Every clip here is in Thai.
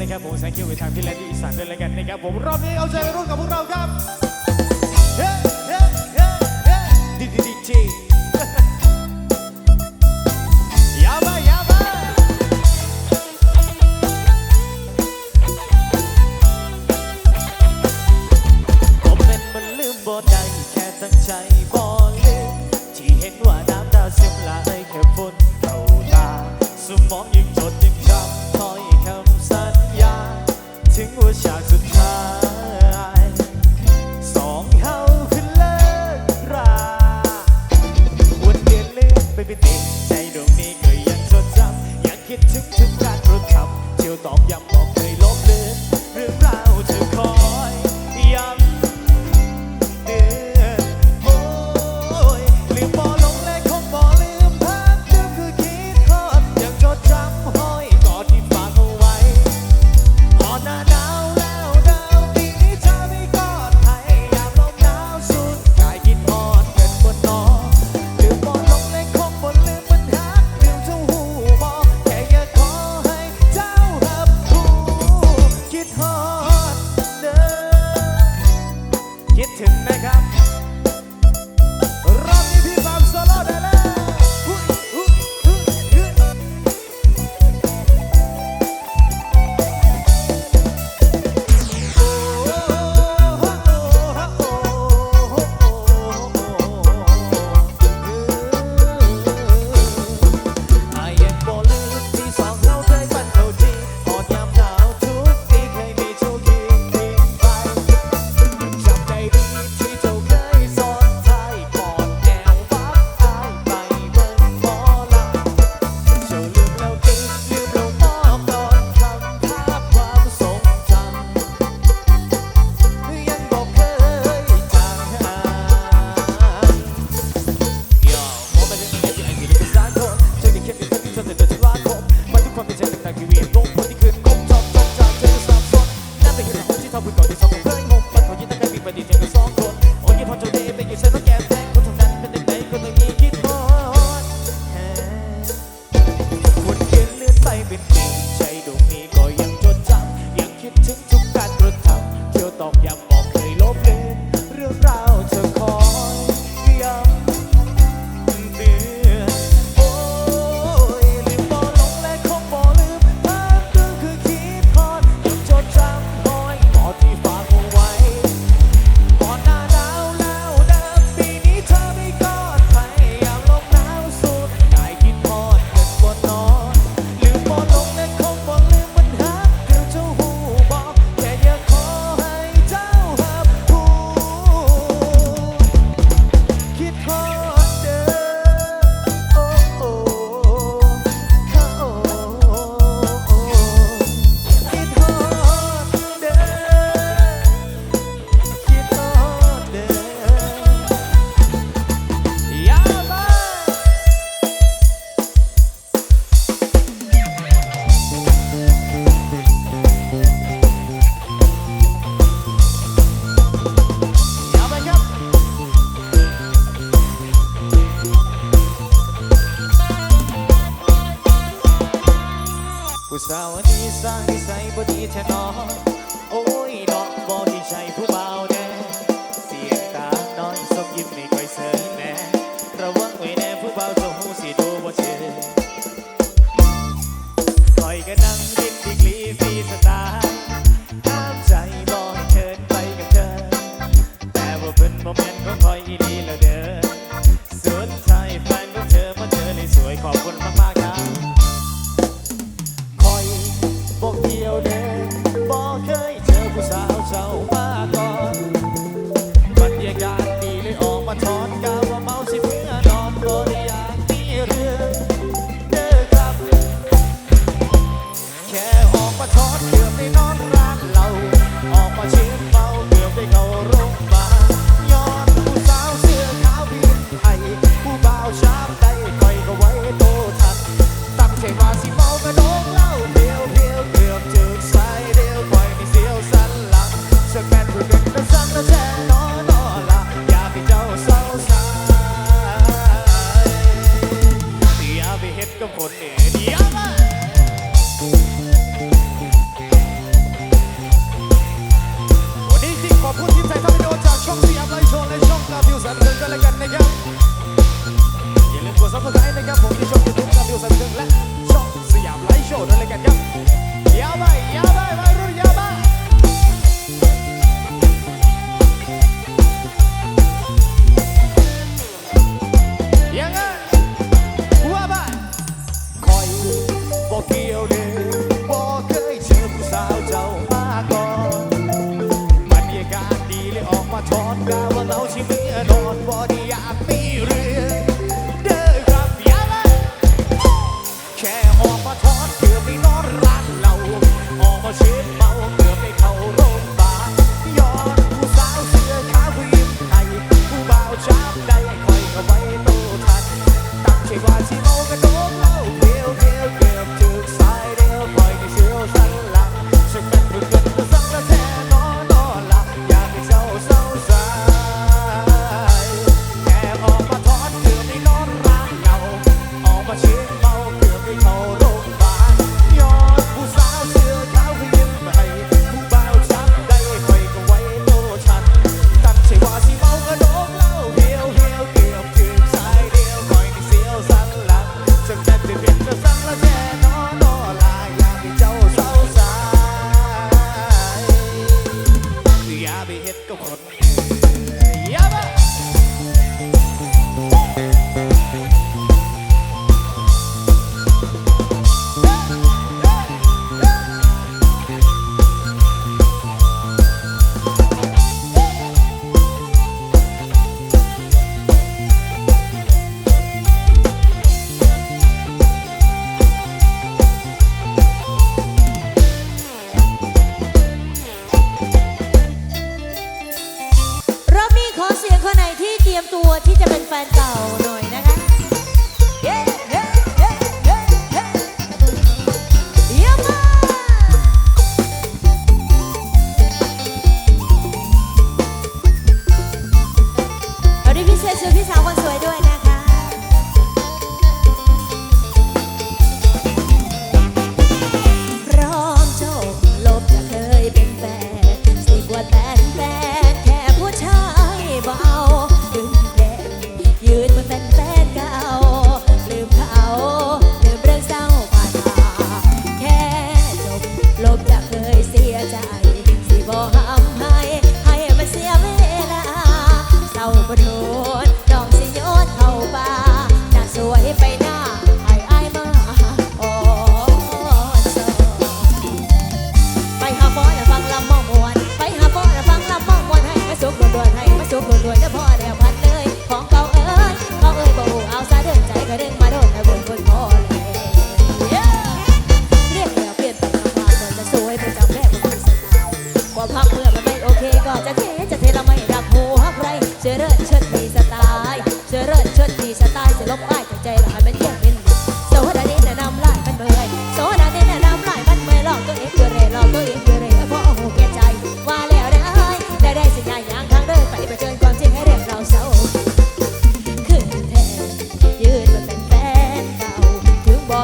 นะครับผมแซงคิวไปทางพี่และที่อีสานด้วยแล้วกันนะครับผมรอบนี้เอาใจรุ่นกับพวกเราครับ เฮ้เฮ้เฮ้เฮ้ดีดีดี สาวนี้สร้างนิส่บ่ดีแท้นอน ฝนนี่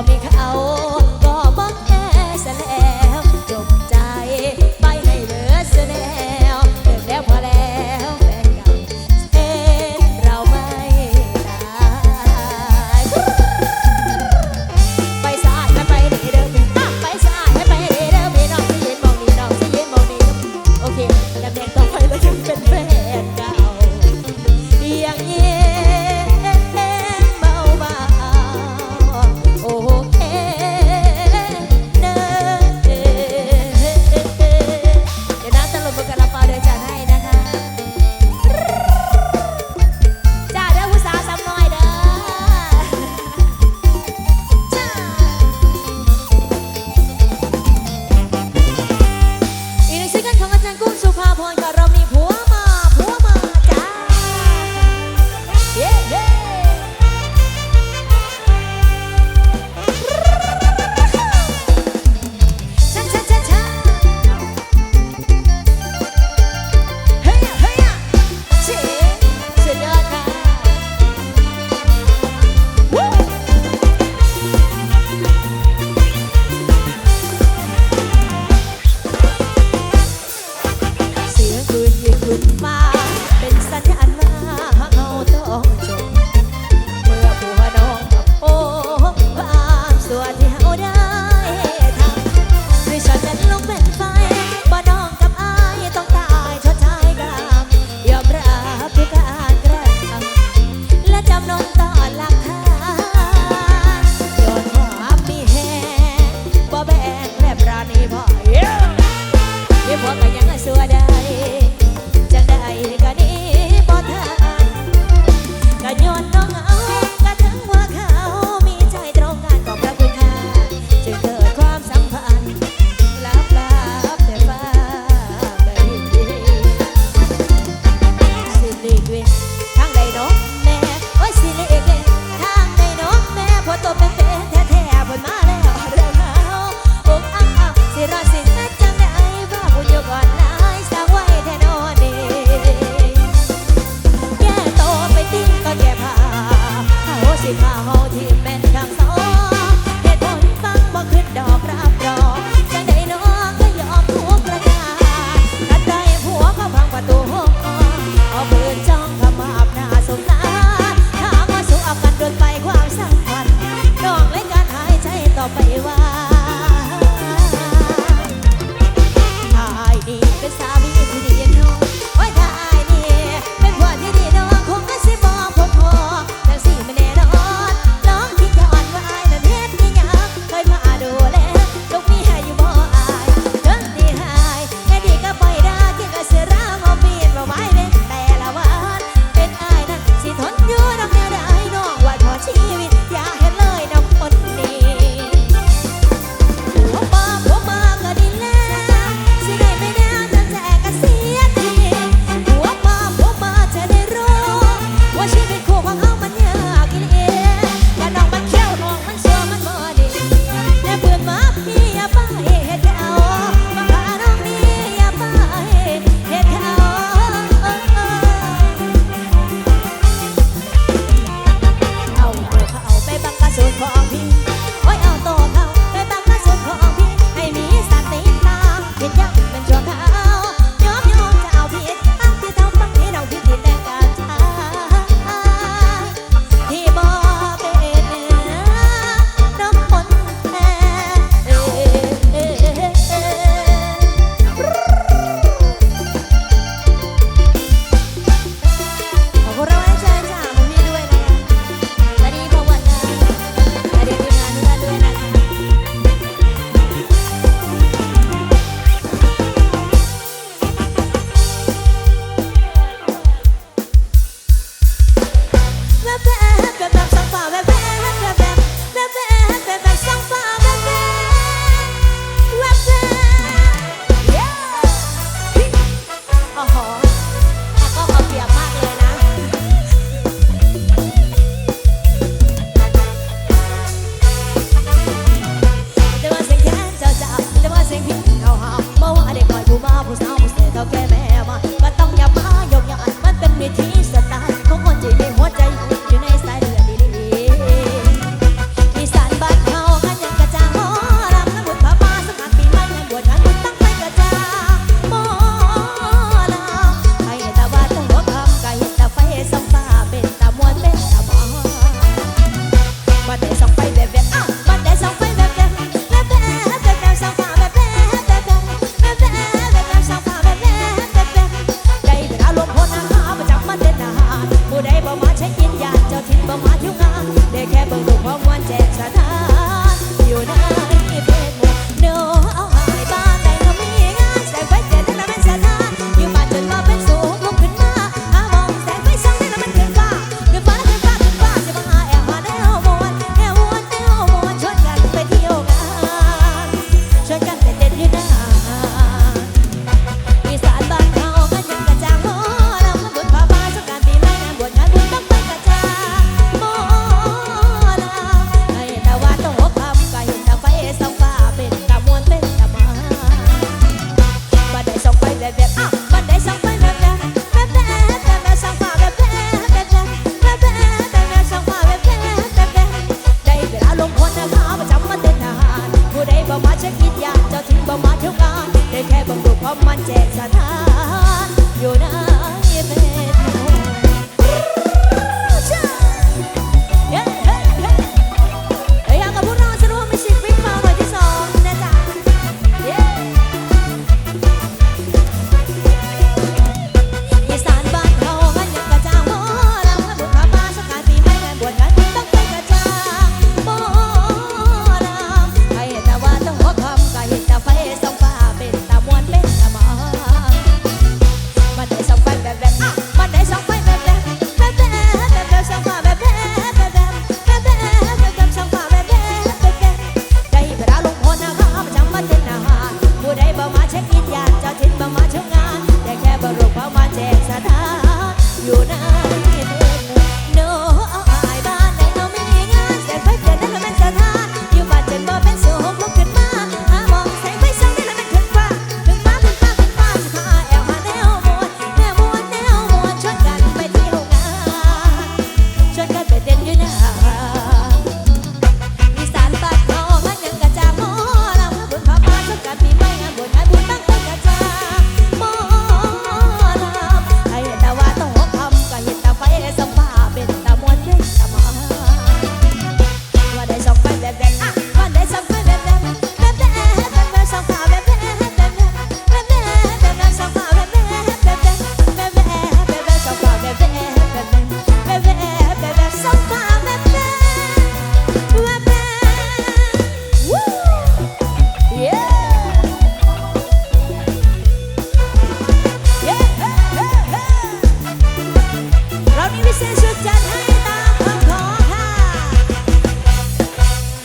มีเขา